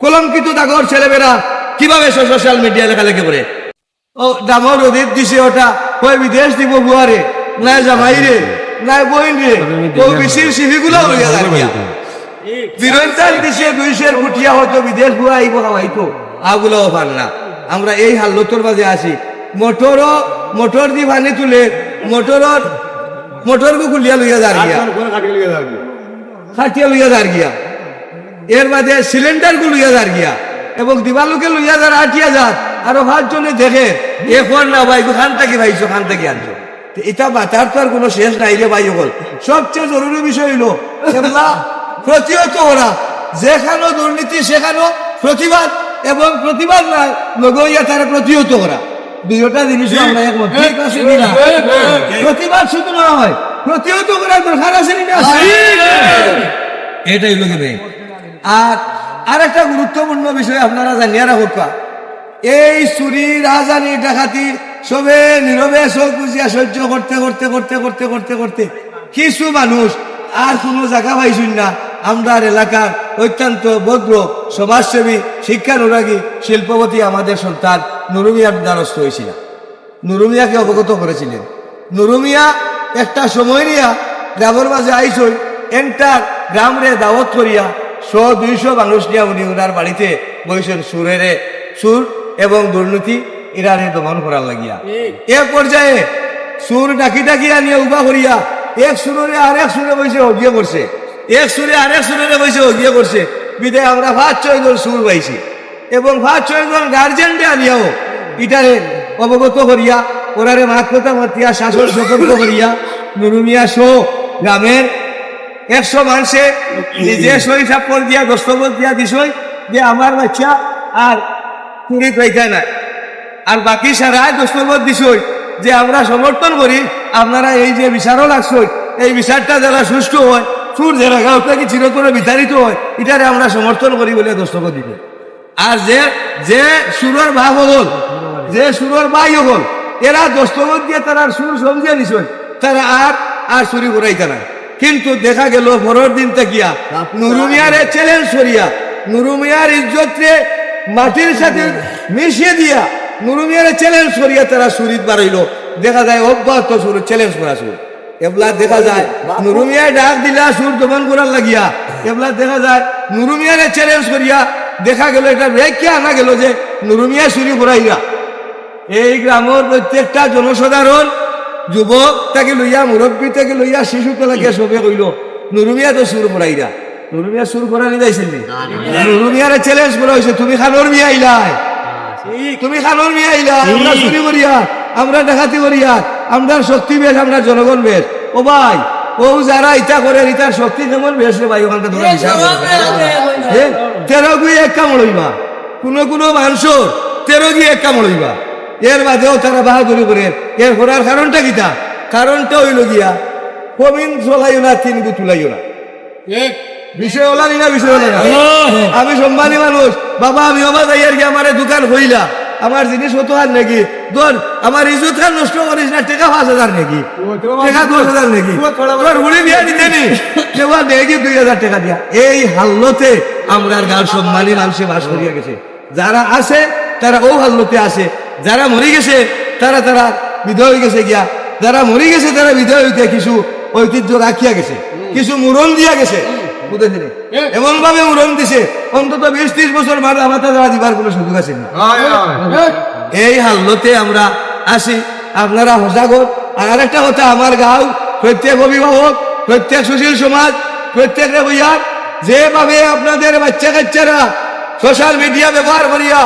কলঙ্কিত দাগর ছেলেমেয়েরা কীভাবে সোশ্যাল মিডিয়া লেখালেখি করে? ও ডামর অধিক দিছে ওটা। কই বিদেশ দিব বুয়ারে? নাই জামাই রে নাই বইন রে। ও বিশির সিভিগুলো হইয়া দাঁড়িয়া বিরোধিতার দিছে দুইশের ফুটিয়া হয়তো বিদেশ বুয়া আইব খাওয়াইতো আগুলো পান না। আমরা এই হাল্লতর মাঝে আছি। মোটরও মোটর দি পানি তুলে মোটরর মোটর গু খুলিয়া লইয়া দাঁড়িয়া খাটিয়া লইয়া দাঁড় গিয়া। এর বাদে সিলিন্ডার গু লইয়া দাঁড় গিয়া। এবং দিবালুকে লইয়া দাঁড় আটিয়া যাত আরও পাঁচজনে দেখে এ ফোন না ভাই খান থেকে ভাইছো খান থেকে আনছো? এটা বাতার তো আর কোনো শেষ নাই রে ভাই হল সবচেয়ে জরুরি বিষয় হইল প্রতিহত ওরা যেখানো দুর্নীতি সেখানো প্রতিবাদ এবং প্রতিবাদ নাই লগইয়া তারা প্রতিহত করা দুইটা জিনিস আমরা একমত? প্রতিবাদ শুধু না হয় প্রতিহত করার দরকার আছে এটাই লোকে আর আর একটা গুরুত্বপূর্ণ বিষয় আপনারা জানিয়ে রাখা এই চুরি, রাজানি, ডাকাতি সবে নীরবে চোখ সহ্য করতে করতে করতে করতে করতে করতে কিছু মানুষ আর কোনো জায়গা পাইছুন না। আমরা এলাকার অত্যন্ত ভদ্র সমাজসেবী, শিক্ষানুরাগী, শিল্পপতি আমাদের সন্তান নুরুমিয়ার দ্বারস্থ হয়েছিল। নুরুমিয়াকে অবগত করেছিলেন। নুরুমিয়া একটা সময় নিয়া গ্রামের মাঝে আইসই এন্টার গ্রামরে দাওয়াত করিয়া শো দুইশো মানুষ নিয়া উনি ওনার বাড়িতে বইছেন সুরেরে সুর এবং দুর্নীতি ইরানে দমন করার লাগিয়া। এ পর্যায়ে সুর ডাকি ডাকিয়া নিয়ে উবা করিয়া এক সুরে আর এক সুরে বসে অগিয়ে করছে। এক সুরে আর এক সুরে বসে অগিয়ে করছে। বিদায় আমরা পাঁচ ছয় জন সুর পাইছি এবং পাঁচ ছয় জন গার্জেন আনিয়াও ইটারে অবগত করিয়া ওরারে মাত কথা মাতিয়া শাসন সতর্ক করিয়া নুরুমিয়া শো গ্রামের একশো মানুষে নিজে সই সাপর দিয়া দস্তবত দিয়া, দিছই যে আমার বাচ্চা আর কুড়ি পাইকা নাই। আর বাকি সারাই দস্তবত দিছই, যে আমরা সমর্থন করি, আপনারা এই যে বিচারও লাগছই, এই বিচারটা যারা সুষ্ঠু হয়, সুর যারা গাঁওটা কি চিরতরে বিতাড়িত হয়, এটারে আমরা সমর্থন করি বলে দস্তবত দিবে আর যে যে সুরের ভাব হল, যে সুরের বাই হল, এরা দস্তবত দিয়ে তারা সুর সমঝিয়ে নিছই তারা আর আর চুরি করাইতে না কিন্তু দেখা গেল পরের দিন তাকিয়া নুরুমিয়ারে চ্যালেঞ্জ করিয়া, নুরুমিয়ার ইজ্জতরে মাটির সাথে মিশিয়ে দিয়া নুরুমিয়ারে চ্যালেঞ্জ করিয়া তারা সুরিত বাড়াইল দেখা যায় অব্যাহত সুর, চ্যালেঞ্জ করা সুর। এবলা দেখা যায় নুরুমিয়ায় ডাক দিলা, সুর দমন করার লাগিয়া। এবলা দেখা যায় নুরুমিয়ারে চ্যালেঞ্জ করিয়া দেখা গেল, এটা ব্যাখ্যা আনা গেল যে নুরুমিয়া চুরি করাইয়া এই গ্রামের প্রত্যেকটা জনসাধারণ যুবক তাকে লইয়া মুরব্বী তাকে লইয়া শিশু লাগে সবে কইল নুরুমিয়া তো সুর পড়াইরা নুরুমিয়া সুর করা নি যাইছেন নি? নুরুমিয়ারে চ্যালেঞ্জ করা হয়েছে তুমি খানোর মিয়া আইলাই তুমি খানোর মিয়া আইলা আমরা চুরি করিয়া আমরা ডাকাতি করিয়া আমরা শক্তি বেশ আমরা জনগণ বেশ। ও ভাই ও যারা ইটা করে ইটার শক্তি কেমন বেশ রে ভাই ওখানটা তোমরা তেরো গুই এক কামড় হইবা কোনো কোনো মানুষের তেরো গিয়ে এক কামড় হইবা। এর বাদেও তারা বাহাদুরি করে। এর করার কারণটা কিটা কারণটা হইল গিয়া কমিন চলাইও না তিন গু তুলাইও না। বিষয় ওলা না বিষয় ওলা না? আমি সম্মানী মানুষ বাবা আমি অবা যাই আর কি আমার দোকান হইলা। আমার জিনিস হতো আর নাকি? তোর আমার ইজত খান নষ্ট করিস না টাকা পাঁচ হাজার নাকি? টাকা দশ হাজার নাকি? তোর হুড়ি বিয়া দিতে নি দেওয়া দেখি দুই হাজার টাকা দিয়া। এই হাল্লতে আমরা গাল সম্মানী মানুষে বাস করিয়া গেছে। যারা আছে তারা ও হাল্লতে আছে যারা মরে গেছে তারা তারা বিধয় হয়ে গেছে গিয়া। যারা মরে গেছে তারা বিধয় হইতে কিছু ঐতিহ্য রাখিয়া গেছে। কিছু মুরন দিয়া গেছে। বুঝেছেন? এমন ভাবে উড়ন দিছে। অন্তত বিশ ত্রিশ বছর মাথা মাথা দেওয়া দিবার কোনো সুযোগ আছে না? এই হাল্লতে আমরা আসি। আপনারা সজাগত আর আরেকটা কথা আমার গাঁও প্রত্যেক অভিভাবক প্রত্যেক সুশীল সমাজ প্রত্যেক বইয়ার যেভাবে আপনাদের বাচ্চা কাচ্চারা সোশ্যাল মিডিয়া ব্যবহার করিয়া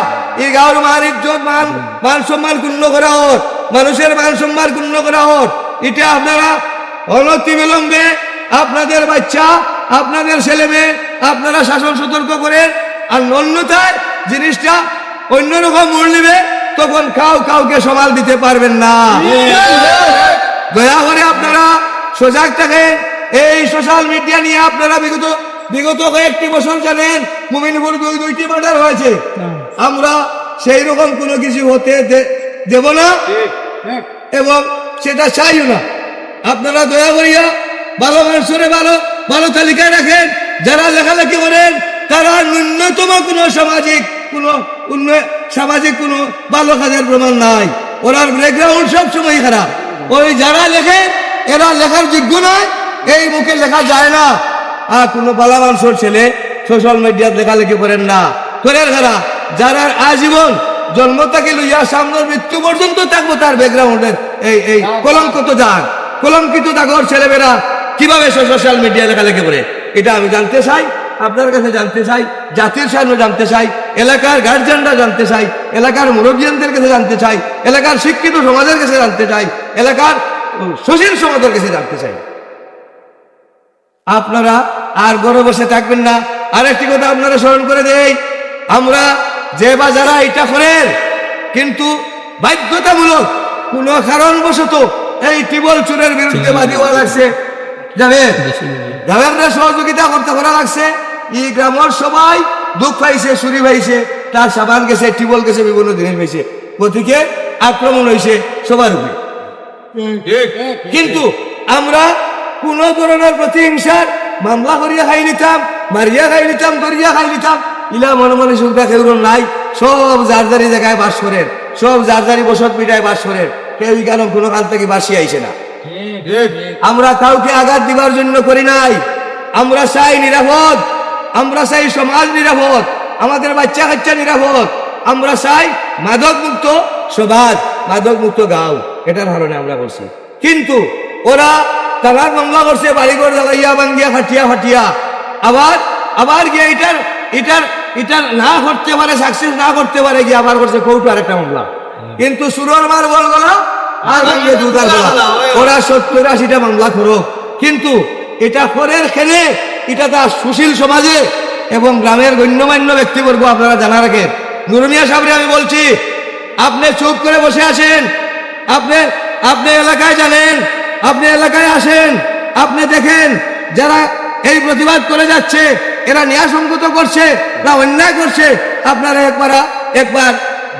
এই মান ইজ্জত, মান মান সম্মান ক্ষুণ্ণ করা হোক, মানুষের মান সম্মান ক্ষুণ্ণ করা হোক, এটা আপনারা অনতি বিলম্বে আপনাদের বাচ্চা, আপনাদের ছেলে মেয়ে, আপনারা শাসন সতর্ক করেন, আর অন্যথায় জিনিসটা অন্যরকম মূল নিবে, তখন কাউ কাউকে সমাল দিতে পারবেন না। দয়া করে আপনারা সজাগ থাকেন, এই সোশ্যাল মিডিয়া নিয়ে আপনারা বিগত বিগত কয়েকটি বছর জানেন মুমিনপুর দুই দুইটি মার্ডার হয়েছে। আমরা সেই রকম কোনো কিছু হতে দেব না। এবং সেটা চাইও না। আপনারা দয়া করিয়া ভালো মানুষের ভালো ভালো তালিকায় রাখেন। যারা লেখালেখি করেন তারা ন্যূনতম কোনো সামাজিক কোনো উন্নয়ন সামাজিক কোনো ভালো কাজের প্রমাণ নাই। ওনার ব্যাকগ্রাউন্ড সবসময় খারাপ। ওই যারা লেখে এরা লেখার যোগ্য নয়। এই মুখে লেখা যায় না। আর কোনো বালা মানুষের ছেলে সোশ্যাল মিডিয়াত লেখালেখি করেন না। করেন খারা, যারা আজীবন জন্ম থেকে লইয়া সামনের মৃত্যু পর্যন্ত থাকব তার ব্যাকগ্রাউন্ডের এই এই কলঙ্কিত যান কলঙ্কিত দাগর ছেলেমেয়েরা কীভাবে সোশ্যাল মিডিয়া লেখালেখি করে? এটা আমি জানতে চাই, আপনার কাছে জানতে চাই, জাতির সামনে জানতে চাই, এলাকার গার্জিয়ানরা জানতে চাই, এলাকার মুরব্বিয়ানদের কাছে জানতে চাই, এলাকার শিক্ষিত সমাজের কাছে জানতে চাই, এলাকার সুশীল সমাজের কাছে জানতে চাই। আপনারা আর ঘরে বসে থাকবেন না। আরেকটি কথা আপনারা স্মরণ করে দেই আমরা যে বা যারা এটা করেন কিন্তু বাধ্যতামূলক কোন কারণবশত এই টিবল চুরের বিরুদ্ধে বাদী হওয়া লাগছে। যাবেন? সহযোগিতা করতে করা লাগছে। এই গ্রামের সবাই দুঃখ পাইছে চুরি পাইছে তার সাবান গেছে টিবল গেছে বিভিন্ন জিনিস পাইছে। গতিকে আক্রমণ হয়েছে সবার উপরে। কিন্তু আমরা কোন ধরনের প্রতিহিংসার মামলা করিয়া খাই নিতাম, মারিয়া খাই নিতাম, করিয়া খাই নিতাম। ইলা মনে মনে সুবিধা কেউ নাই। সব যার যারি জায়গায় বাস করেন, সব যার যারি বসত পিঠায় বাস করেন, কেউ কেন কোনো কাল থেকে বাসি আইছে না। আমরা কাউকে আঘাত দিবার জন্য করি নাই। আমরা চাই নিরাপদ, আমরা চাই সমাজ নিরাপদ, আমাদের বাচ্চা কাচ্চা নিরাপদ। আমরা চাই মাদক মুক্ত সমাজ মাদক মুক্ত গাঁও। এটার কারণে আমরা করছি কিন্তু ওরা তালাক মামলা করছে বাড়ি বাড়িঘর জ্বালাইয়া ভাঙ্গিয়া ফাটিয়া ফাটিয়া। আবার আবার গিয়ে এটার এটার এটার না করতে পারে সাকসেস না করতে পারে গিয়ে আবার করছে কৌটো আরেকটা মামলা। কিন্তু সুরর মার বল গলা আর ভাঙ্গে দুটার গলা। ওরা সত্তর আশিটা মামলা করো। কিন্তু এটা করের খেলে এটা তার সুশীল সমাজে এবং গ্রামের গণ্যমান্য ব্যক্তিবর্গ আপনারা জানা রাখেন নুরমিয়া সাহেবরে আমি বলছি আপনি চুপ করে বসে আছেন। আপনি আপনি এলাকায় জানেন আপনি এলাকায় আসেন, আপনি দেখেন যারা এই প্রতিবাদ করে যাচ্ছে, এরা ন্যায়সঙ্গত করছে, না অন্যায় করছে, আপনারা একবার একবার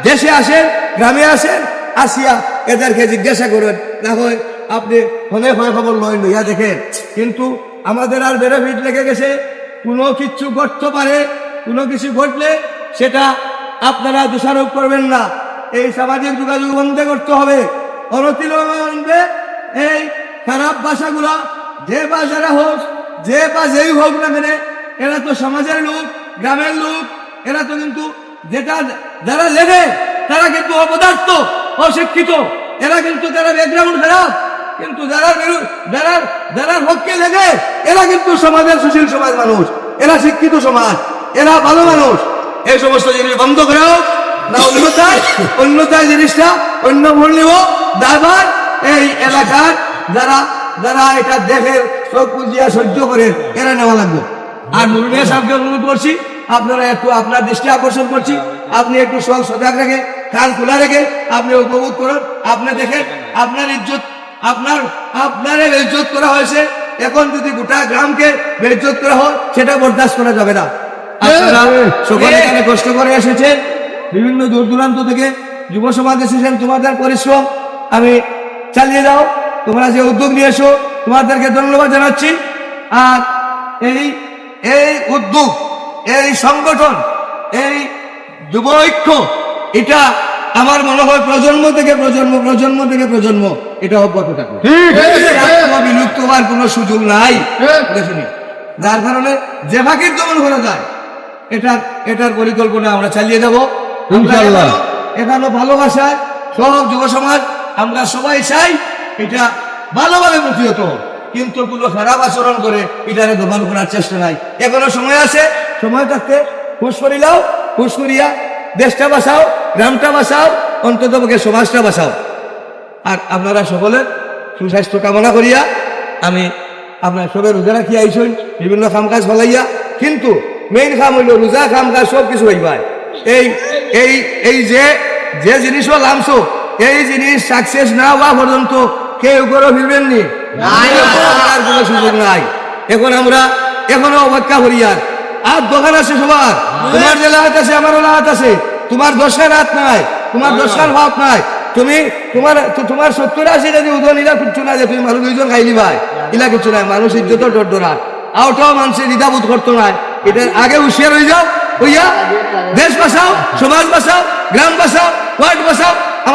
দেশে আসেন, গ্রামে আসেন, আসিয়া এদেরকে জিজ্ঞাসা করেন না হয় আপনি ফোনে হয় খবর লয় ইয়া দেখেন। কিন্তু আমাদের আর বেরোভিট লেগে গেছে, কোনো কিছু ঘটতে পারে, কোনো কিছু ঘটলে সেটা আপনারা দোষারোপ করবেন না। এই সামাজিক যোগাযোগ বন্ধ করতে হবে অনতিলম্বে এই খারাপ ভাষাগুলা যে যারা হোক, যে বা যেই হোক না মেনে এরা তো সমাজের লোক, গ্রামের লোক, এরা তো কিন্তু যেটা যারা লেখে, তারা কিন্তু অপদার্থ, অশিক্ষিত। এরা কিন্তু তারা ব্যাকগ্রাউন্ড খারাপ, কিন্তু যারা যারা যারা পক্ষে লেগে এরা কিন্তু সমাজের সুশীল সমাজ মানুষ। এরা শিক্ষিত সমাজ, এরা ভালো মানুষ। এই সমস্ত জিনিস বন্ধ করে হোক না, অন্যথায় অন্যথায় জিনিসটা অন্য নিব দাবার এই এলাকার যারা যারা এটা দেখে চোখ বুঝিয়া সহ্য করে এরা নেওয়া লাগবে। আর নুরমিয়া সাহেবকে অনুরোধ করছি আপনারা একটু আপনার দৃষ্টি আকর্ষণ করছি আপনি একটু সব সজাগ রেখে কান খোলা রেখে আপনি উপভোগ করুন। আপনি দেখেন আপনার ইজ্জত আপনার আপনার ইজ্জত করা হয়েছে। এখন যদি গোটা গ্রামকে বেজ্জত করা হয় সেটা বরদাস্ত করা যাবে না। আপনারা সকলে এখানে কষ্ট করে এসেছেন। বিভিন্ন দূর দূরান্ত থেকে যুব সমাজ এসেছেন তোমাদের পরিশ্রম। আমি চালিয়ে যাও। তোমরা যে উদ্যোগ নিয়ে এসো তোমাদেরকে ধন্যবাদ জানাচ্ছি। আর এই এই উদ্যোগ এই সংগঠন এই যুব ঐক্য এটা আমার মনে হয় প্রজন্ম থেকে প্রজন্ম প্রজন্ম থেকে প্রজন্ম এটা অব্যাহত থাকবে। বিলুপ্ত হওয়ার কোনো সুযোগ নাই দেখুন যার কারণে যে ফাঁকির দমন করা যায় এটার এটার পরিকল্পনা আমরা চালিয়ে যাব। এখানে ভালোবাসায় সব যুব সমাজ আমরা সবাই চাই এটা ভালোভাবে হোক। কিন্তু কোনো খারাপ আচরণ করে এটারে দমন করার চেষ্টা নাই। এখনও সময় আছে, সময় থাকতে হুশ করিলাও হুশ করিয়া দেশটা বাঁচাও, গ্রামটা বাঁচাও, অন্তত সমাজটা বাঁচাও। আর আপনারা সকলের সুস্বাস্থ্য কামনা করিয়া আমি আপনার সবে রোজা রাখি আইসই, বিভিন্ন কাম কাজ ফলাইয়া। কিন্তু মেইন কাম হইল রোজা কাম কাজ সব কিছু হইবাই এই এই এই যে যে জিনিসও লামছো এই জিনিস সাকসেস না হওয়া পর্যন্ত কেউ করে ফিরবেন নি আর কোনো সুযোগ নাই। এখন আমরা এখনও অপেক্ষা করি আর। আর দোকান আছে সবার। তোমার যে লাহাত আছে আমারও লাহাত আছে। তোমার দশার হাত নাই। তোমার দশার ভাব নাই। তুমি তোমার তোমার সত্তর আশি যদি উদয় ইলা কিচ্ছু না যে তুমি মানুষ দুইজন খাইলি ভাই। ইলা কিচ্ছু নাই। মানুষ ইজ্জত ডর ডরার আউটাও মানুষের দ্বিধাবোধ করতো না। এটার আগে হুঁশিয়ার হয়ে যাও হইয়া দেশ বাঁচাও সমাজ বাঁচাও গ্রাম বাঁচাও ওয়ার্ড বাঁচাও।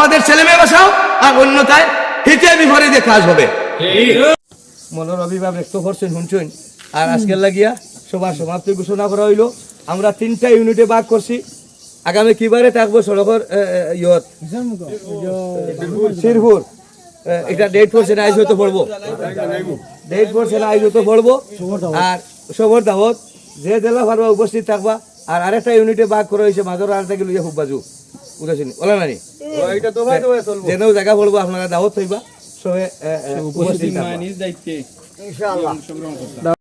আমাদের ছেলে মেয়ে বাঁচাও আর অন্যতায় হিতে বিপরীতে কাজ হবে। মনের অভিভাব ব্যক্ত করছেন, শুনছেন? আর আজকের লাগিয়া সবার সমাপ্তি ঘোষণা করা হইল। আমরা তিনটা ইউনিটে ভাগ করছি। আগামী কিবারে থাকব সড়কের ইয়ত। শিরপুর। এটা ডেট করছে না হয়তো পড়ব। ডেট করছে না আইজ পড়ব। আর সবর দাওয়াত, যে জেলা পারবা উপস্থিত থাকবা। আর আরেকটা ইউনিটে ভাগ করা হয়েছে মাজর আরেকটা গেলে খুব বাজু বুঝেছেন? ওলা নানি? যেন জায়গা পড়ব আপনারা দাওয়াত হইবা সবে উপস্থিত নিজ দায়িত্বে ইনশাআল্লাহ।